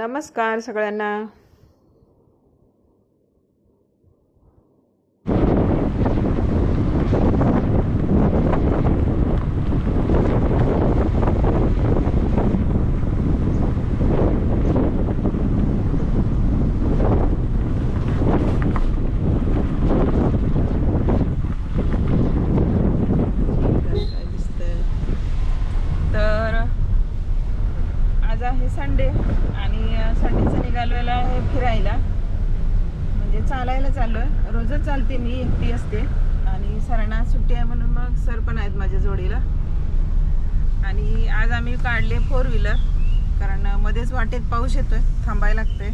नमस्कार सगळ्यांना काय दिसतंय? तर आज आहे संडे आणि संडेचं निघालेलं आहे फिरायला म्हणजे चालायला चाललोय. रोजच चालते मी एकटी असते. आणि सरांना सुट्टी आहे म्हणून मग सर पण आहेत माझ्या जोडीला. आणि आज आम्ही काढले फोर व्हीलर कारण मध्येच वाटेत पाऊस येतोय थांबायला लागतंय.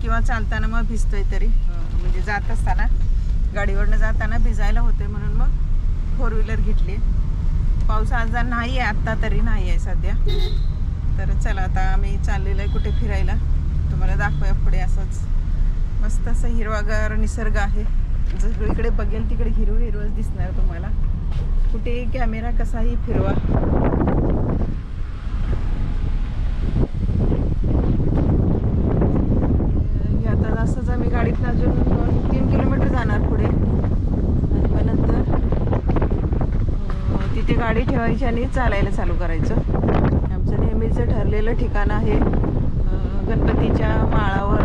किंवा चालताना मग भिजतोय तरी. म्हणजे जात असताना गाडीवरनं जाताना भिजायला होते म्हणून मग फोर व्हीलर घेतली. पाऊस आज नाही आहे आत्ता तरी नाही आहे सध्या. तर चला आता आम्ही चाललेलो आहे कुठे फिरायला. तुम्हाला दाखवूया पुढे असंच. मस्त असा हिरवागार निसर्ग आहे. सगळीकडे बघेल तिकडे हिरव हिरवच दिसणार तुम्हाला. कुठे कॅमेरा कसाही फिरवा. आता असंच आम्ही गाडीत अजून दोन तीन किलोमीटर जाणार पुढे. आणि मग नंतर तिथे गाडी ठेवायची आणि चालायला चालू करायचं. आमचं नेहमीचं ठरलेलं ठिकाण आहे गणपतीच्या माळावर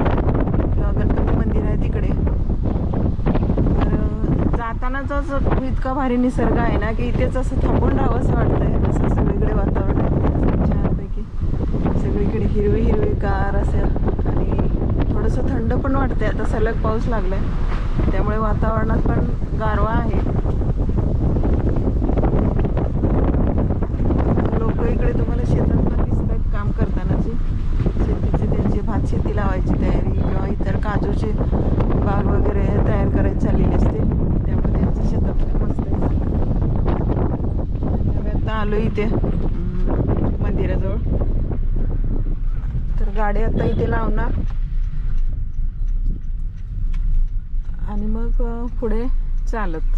किंवा गणपती मंदिर आहे तिकडे तर अं, जातानाच असं इतका भारी निसर्ग आहे ना की इथेच असं थांबून राहावं असं वाटतंय. असं सगळीकडे वातावरण आहे. छानपैकी सगळीकडे हिरवी हिरवी कार असेल आणि थोडंसं थंड पण वाटतंय. आता सलग पाऊस लागलाय. त्यामुळे वातावरणात पण गारवा आहे लोक इकडे तुम्हाला शेतात पण दिसतात काम करतानाची शेतीची त्यांची भात शेती लावायची तयारी किंवा इतर काजूचे बाग वगैरे तयार करायची चाललेली असते त्यामुळे त्यांचं शेतात पण मस्त आहे आणि आम्ही आता आलो इथे अं, मंदिराजवळ तर गाडी आता इथे लावणार. आणि मग पुढे चालत.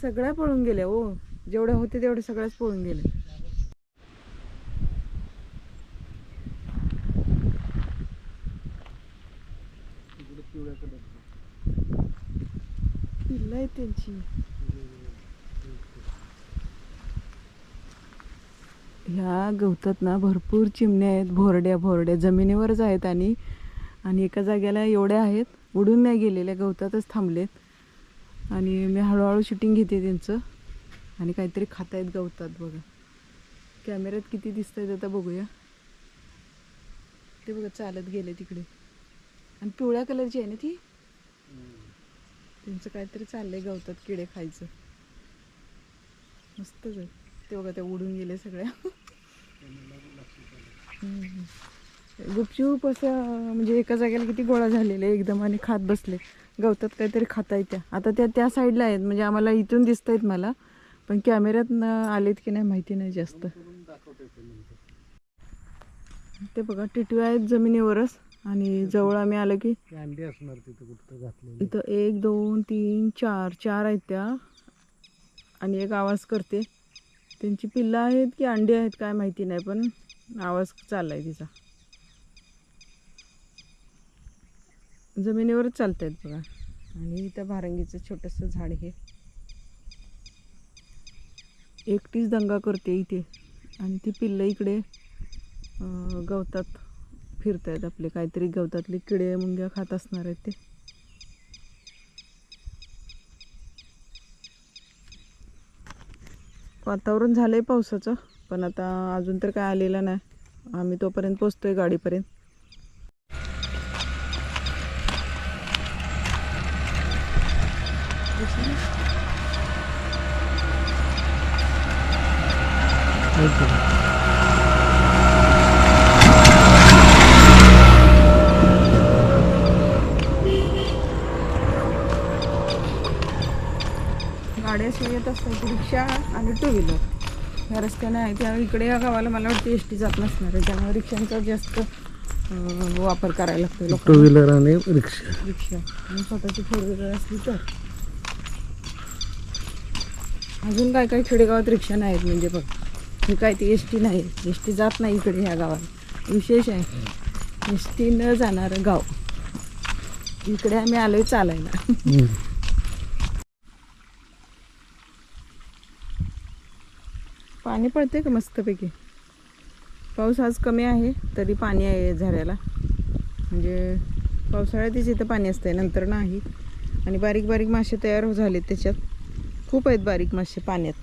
सगळ्या पळून गेल्या हो. जेवढ्या होते तेवढे सगळ्याच पळून गेले. पिल्लं आहे त्यांची. ह्या गवतात ना भरपूर चिमण्या आहेत भोरड्या भोरड्या. जमिनीवरच आहेत आणि आणि एका जागेला एवढ्या आहेत उडून नाही गेलेल्या गवतातच थांबलेत. आणि मी हळूहळू शूटिंग घेते त्यांचं. आणि काहीतरी खातायत गवतात बघा. कॅमेऱ्यात किती दिसत आहेत आता बघूया. ते बघा चालत गेले तिकडे. आणि पिवळ्या कलरची आहे ना ती? त्यांचं काहीतरी चाललंय गवतात किडे खायचं. मस्तच आहे ते बघा ते उडून गेले सगळ्या. गुपचूप असं म्हणजे एका जागेला किती गोळा झालेले एकदम आणि खात बसले. गवतात काहीतरी खाता त्या. आता त्या त्या साईडला आहेत म्हणजे आम्हाला इथून दिसत आहेत मला पण कॅमेऱ्यात न आलेत की नाही माहिती नाही जास्त. ते बघा टिटव्या आहेत जमिनीवरच आणि जवळ आम्ही आलो की इथं एक दोन तीन चार चार आहेत त्या. आणि एक आवाज करते. त्यांची पिल्लं आहेत की अंडी आहेत काय माहिती नाही पण आवाज चाललाय तिचा. जमिनीवरच चालत आहेत बघा. आणि इथं भारंगीचं छोटंसं झाड हे. एकटीच दंगा करते इथे. आणि ती पिल्लं इकडे गवतात फिरत आहेत आपले. काहीतरी गवतातले किडे मुंग्या खात असणार आहेत ते. वातावरण झालं आहे पावसाचं पण आता अजून तर काय आलेलं नाही. आम्ही तोपर्यंत पोचतोय गाडीपर्यंत. गाड्या येत असतात रिक्षा आणि टू व्हीलर या रस्त्याने आहे. त्या इकडे या गावाला मला वाटतं एस टी जात नसणार आहे. त्यामुळे रिक्षांचा जास्त वापर करायला लागतो टू लोकांना. व्हीलर आणि रिक्षा. रिक्षा. आणि स्वतःची फोर व्हीलर असली तर. अजून काय काय खेडेगावात रिक्षा नाहीत म्हणजे बघ. हे काय ती एस टी नाही. एस टी जात नाही इकडे ह्या गावात विशेष आहे. एस टी न जाणारं गाव. इकडे आम्ही आलोय चालायला. पाणी पडते का मस्तपैकी? पाऊस आज कमी आहे तरी पाणी आहे झऱ्याला म्हणजे पावसाळ्यातच इथं पाणी असतंय नंतर नाही. आणि बारीक बारीक मासे तयार हो- झालेत त्याच्यात. खूप आहेत बारीक मासे पाण्यात.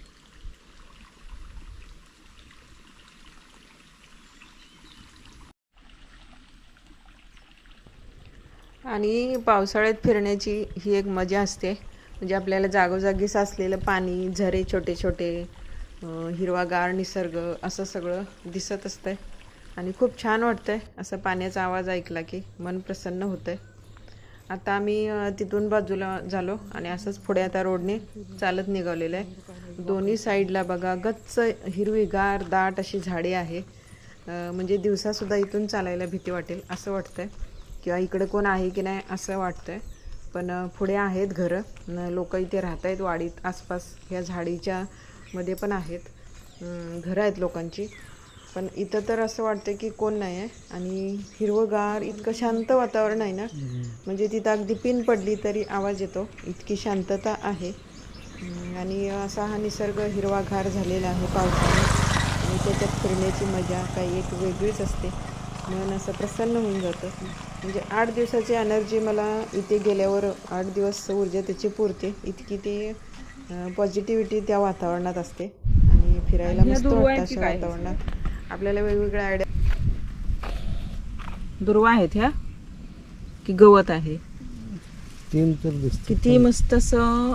आणि पावसाळ्यात फिरण्याची ही एक मजा असते. म्हणजे आपल्याला जागोजागी साचलेलं पाणी झरे छोटे छोटे हिरवागार निसर्ग असं सगळं दिसत असतंय. आणि खूप छान वाटतंय असं पाण्याचा आवाज ऐकला की मन प्रसन्न होतंय. आता आम्ही तिथून बाजूला झालो आणि असंच पुढे आता रोडने चालत निघालेलं आहे. दोन्ही साईडला बघा गच्च हिरवीगार दाट अशी झाडे आहे. म्हणजे दिवसासुद्धा इथून चालायला भीती वाटेल असं वाटतंय. किंवा इकडे कोण आहे की नाही असं वाटतंय. पण पुढे आहेत घरं. लोक इथे राहत आहेत वाडीत आसपास. ह्या झाडीच्या मध्ये पण आहेत. घरं आहेत लोकांची. पण इथं तर असं वाटतं की कोण नाही आहे आणि हिरवंगार इतकं शांत वातावरण आहे ना. म्हणजे तिथं अगदी पिन पडली तरी आवाज येतो. इतकी शांतता आहे. आणि असा हा निसर्ग हिरवागार झालेला आहे पावसाने. आणि त्याच्यात फिरण्याची मजा काही एक वेगळीच असते. मन असं प्रसन्न होऊन जातं. म्हणजे आठ दिवसाची एनर्जी मला इथे गेल्यावर आठ दिवस ऊर्जा त्याची पुरते. इतकी ती पॉझिटिव्हिटी त्या वातावरणात असते आणि फिरायला मस्त वाटतं अशा वातावरणात. आपल्याला वेगवेगळ्या आयडिया दुर्वा आहेत ह्या? की गवत आहे? तीन तर दिसत किती मस्त असं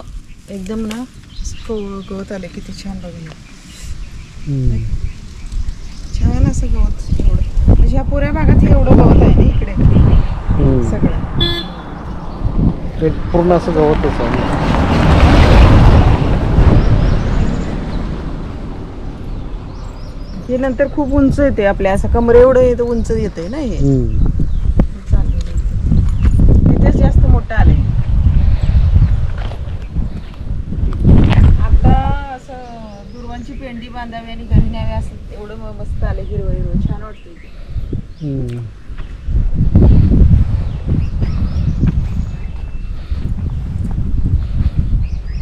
एकदम ना गवत आलं किती छान बघा छान असं गवत एवढं. म्हणजे ह्या पुऱ्या भागात हे एवढं गवत आहे ना इकडे? सगळं. पूर्ण असं गवतच आहे. हे नंतर खूप उंच येते आपल्या असं कमरे एवढं येतं उंच येते ना हे. हम्म. इथेच जास्त मोठं आलंय. आता असं दुर्वांची पेंडी बांधावी आणि घरी न्यावी असं एवढं म- मस्त आलं हिरवं हिरवं. छान वाटतं इथे हम्म.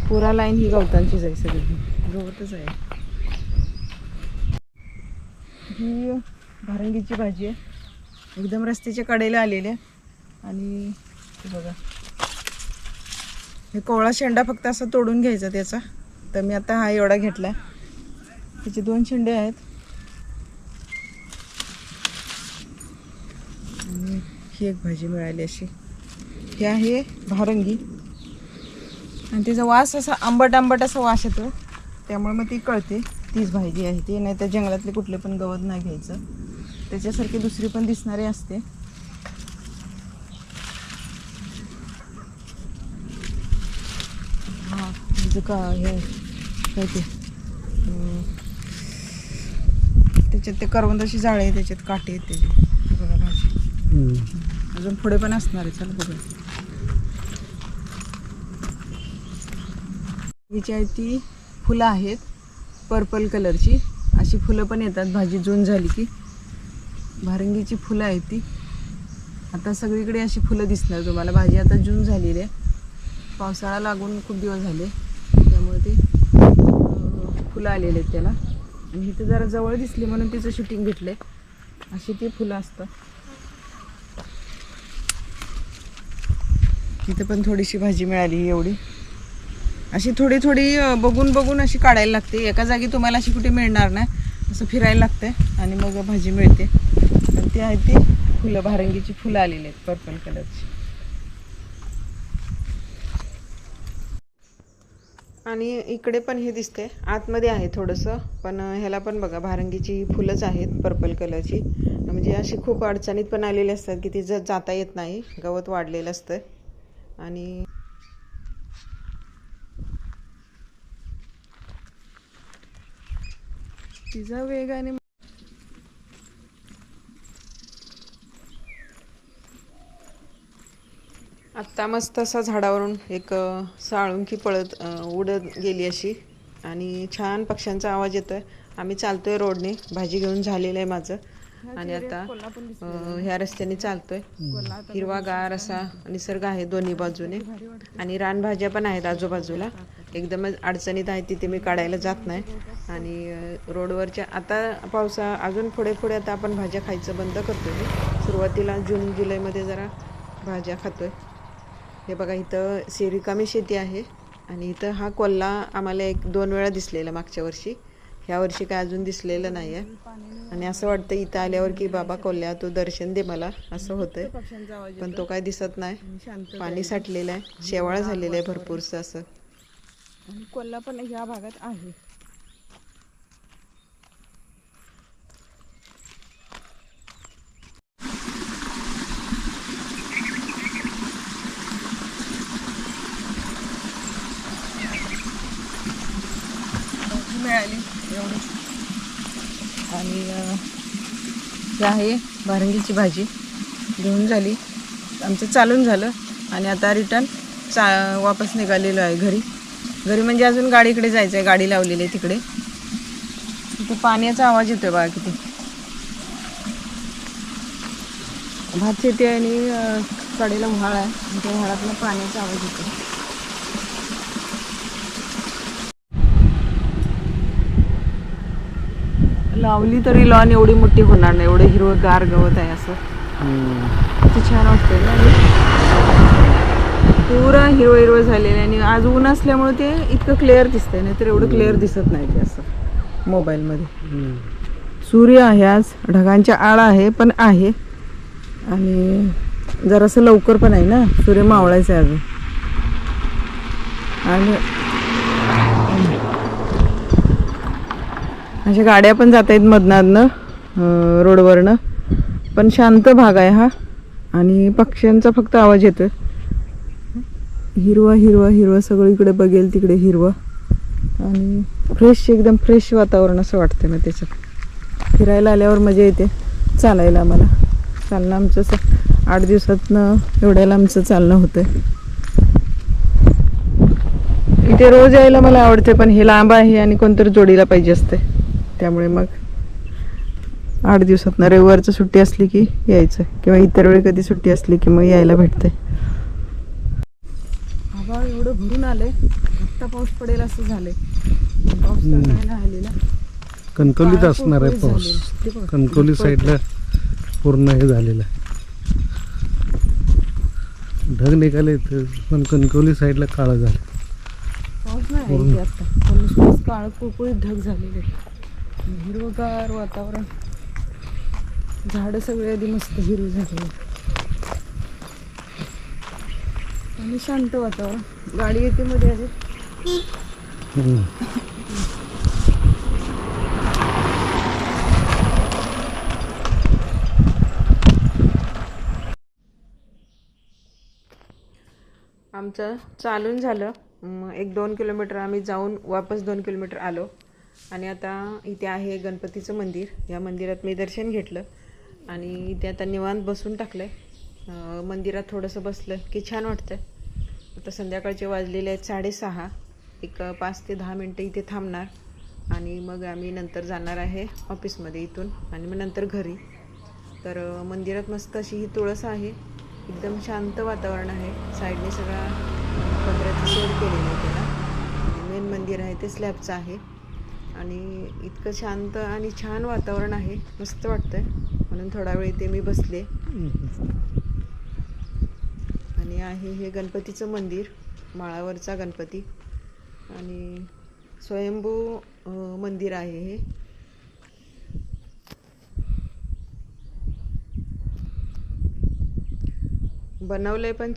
पुरा लाईन ही गवतांचीच आहे सगळी. गवतच आहे. ही भारंगीची भाजी आहे. एकदम रस्त्याच्या कडेला आलेली आहे. आणि बघा. हे कोवळा शेंडा फक्त असा तोडून घ्यायचा त्याचा. तर मी आता हा एवढा घेतला त्याचे दोन शेंडे आहेत. आणि ही एक भाजी मिळाली अशी. ही आहे भारंगी. आणि तिचा वास असा आंबट आंबट असा वास येतो. त्यामुळे मग ती कळते. तीच भाजी आहे ती नाही तर जंगलातले कुठले पण गवत नाही घ्यायचं. त्याच्यासारखी दुसरी पण दिसणारी असते. हा म्हणजे का हे काय ते? त्याच्यात ते करवंदाची जाळे आहे त्याच्यात काटे आहेत त्याचे. बघा भाजी. अजून पुढे पण असणार आहे चला बघू हिची आहे ती फुलं आहेत. पर्पल कलरची अशी फुलं पण येतात. भाजी जून झाली की. भारंगीची फुलं आहेत ती. आता सगळीकडे अशी फुलं दिसणार तुम्हाला. भाजी आता जून झालेली आहे. पावसाळा लागून खूप दिवस झाले. त्यामुळे ते फुलं आलेले आहेत त्याला. आणि इथे जरा जवळ दिसली म्हणून तिचं शूटिंग घेतलंय अशी ती फुलं असतात. तिथं पण थोडीशी भाजी मिळाली एवढी. अशी थोडी थोडी बघून बघून अशी काढायला लागते. एका जागी तुम्हाला अशी कुठे मिळणार नाही. असं फिरायला लागते आणि मग भाजी मिळते. पण ती आहे ती फुलं भारंगीची फुलं आलेली आहेत पर्पल कलरची आणि इकडे पण हे दिसते. आतमध्ये आहे थोडंसं पण ह्याला पण बघा भारंगीची फुलंच आहेत पर्पल कलरची म्हणजे अशी खूप अडचणीत पण आलेली असतात की ती जर जाता येत नाही गवत वाढलेलं असतं आणि तिचा वेगाने आत्ता मस्त असा झाडावरून एक साळुंकी पळत उडत गेली अशी. आणि छान पक्ष्यांचा आवाज येतोय. आम्ही चालतोय रोडने. भाजी घेऊन झालेलं आहे माझं. आणि आता ह्या रस्त्याने चालतोय. हिरवागार असा निसर्ग आहे दोन्ही बाजूने. आणि रानभाज्या पण आहेत आजूबाजूला. एकदमच अडचणीत आहे तिथे मी काढायला जात नाही. आणि रोडवरच्या आता पावसा अजून पुढे पुढे आता आपण भाज्या खायचं बंद करतो आहे सुरुवातीला जून जुलैमध्ये जरा भाज्या खातोय. हे बघा इथं से रिकामी शेती आहे. आणि इथं हा कोल्हा आम्हाला एक दोन वेळा दिसलेला मागच्या वर्षी. ह्या वर्षी काय अजून दिसलेलं नाही आहे आणि असं वाटतं इथं आल्यावर की बाबा कोल्ह्या तू दर्शन दे मला. असं होतंय. पण तो काय दिसत नाही. पाणी साठलेलं आहे. शेवाळं झालेलं आहे भरपूरसं असं. आणि कोल्हा पण या भागात आहे. मिळाली एवढी. आणि ही आहे भारंगीची भाजी. घेऊन झाली. आमचं चालून झालं. आणि आता रिटर्न चा वापस निघालेलो आहे घरी. घरी म्हणजे अजून गाडीकडे जायचं आहे गाडी लावलेली आहे तिकडे. तिथे पाण्याचा आवाज येतोय बघा किती. भात शेती आहे आणि कडेला व्हाळ आहे. त्या व्हाळातनं पाण्याचा आवाज येतो लावली तरी लॉन एवढी मोठी होणार नाही. एवढं हिरवं गार गवत आहे असं. किती छान वाटतंय ना? पुरा हिरवं हिरवं झालेलं आहे आणि आज ऊन असल्यामुळे ते इतकं क्लिअर दिसतंय नाही तर एवढं क्लिअर दिसत नाही ते असं मोबाईलमध्ये सूर्य आहे आज ढगांच्या आळ आहे पण आहे. आणि जरासं लवकर पण आहे ना सूर्य मावळायचं आहे अजून. आणि अशा गाड्या पण जात आहेत मधनादनं रोडवरनं. पण शांत भाग आहे हा. आणि पक्ष्यांचा फक्त आवाज येतोय. हिरवा हिरवा हिरवा सगळीकडे बघेल तिकडे हिरवं. आणि फ्रेश एकदम फ्रेश वातावरण असं वाटतं ना त्याच्यात. फिरायला आल्यावर मजा येते चालायला आम्हाला. चालणं आमचं असं आठ दिवसातनं एवढ्याला आमचं चालणं होतं इथे रोज यायला मला आवडते पण हे लांब आहे आणि कोणतरी जोडीला पाहिजे असते त्यामुळे मग आठ दिवसातनं रविवारचं सुट्टी असली की यायचं किंवा इतर वेळी कधी सुट्टी असली की मग यायला भेटते आभाळ एवढं भरून आलंय. आत्ता पाऊस पडेल असं झालंय. पाऊस तर नाही कणकवलीत असणार आहे पाऊस. झालेलं. ते बघ, कणकवली साईडला पूर्ण हे झालेलं आहे. ढग निघाले तर पण कणकवली साईडला काळं झालं. पाऊस नाही आहे इथे आता. पण नुसतंच काळं कुळकुळीत ढग झालेले हिरवगार वातावरण. झाडं सगळे आधी मस्त हिरवी झालेली आणि शांत वातावरण गाडी येते मध्ये आधी आमचं चालून झालं. एक दोन किलोमीटर आम्ही जाऊन वापस दोन किलोमीटर आलो. आणि आता इथे आहे गणपतीचं मंदिर. या मंदिरात मी दर्शन घेतलं. आणि इथे आता निवांत बसून टाकलं आहे मंदिरात थोडंसं बसलं की छान वाटतं आता संध्याकाळचे वाजलेले आहेत साडेसहा. एक पाच ते दहा मिनटं इथे थांबणार. आणि मग आम्ही नंतर जाणार आहे ऑफिसमध्ये इथून आणि मग नंतर घरी. तर मंदिरात मस्त अशी ही तुळस आहे. एकदम शांत वातावरण आहे. साईडने सगळा पत्र्याचं शेड केलेलं आहे त्याला. मेन मंदिर आहे ते स्लॅबचं आहे. आणि इतकं शांत आणि छान वातावरण आहे. मस्त वाटतं आहे म्हणून थोडा वेळ इथे मी बसले. आहे हे गणपतीचं मंदिर माळावरचा गणपती. आणि स्वयंभू मंदिर आहे हे. बनवलंय पण